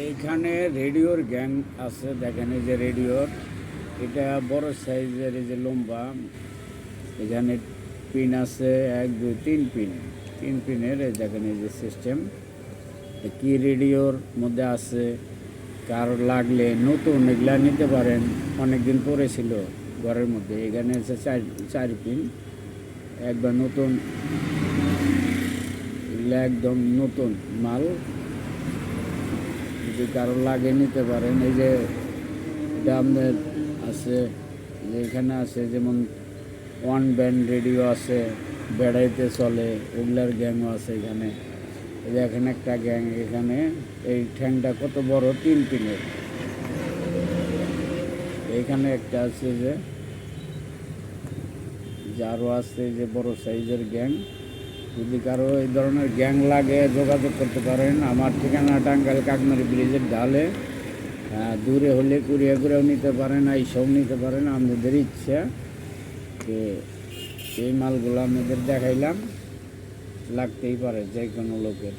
এইখানে রেডিওর গ্যাং আছে, দেখেন এই যে রেডিওর। এটা বড় সাইজের, এই যে লম্বা। এখানে পিন আছে, এক, দুই, তিন পিন। তিন পিনের, এই দেখেন এই যে সিস্টেম। কি রেডিওর মধ্যে আছে, কারও লাগলে নতুন, এগুলা নিতে পারেন। অনেক দিন পরে ছিল ঘরের মধ্যে। এখানে আছে চার চার পিন। একবার নতুন একদম নতুন মাল। যদি কারও লাগে নিতে পারেন, এই যে এটা আছে, যে এখানে আছে, যেমন ওয়ান ব্যান্ড রেডিও আছে, বেড়াইতে চলে, ওগুলার গ্যাংও আছে এখানে। এই যে এখানে একটা গ্যাং, এখানে এই ঠ্যাংটা কত বড়? তিন পিনের। এখানে একটা আছে যে, যারও আছে যে বড় সাইজের গ্যাং। যদি কারও এই ধরনের গ্যাং লাগে, যোগাযোগ করতে পারেন। আমার ঠিকানা টাঙ্গাইল কাকমারি ব্রিজের ঢালে দূরে হলে কুড়িয়ে ঘুরেও নিতে পারেন এই সব নিতে পারেন, আমাদের ইচ্ছা যে এই মালগুলো আমাদের দেখাইলাম। লাগতেই পারে যে কোনো লোকের।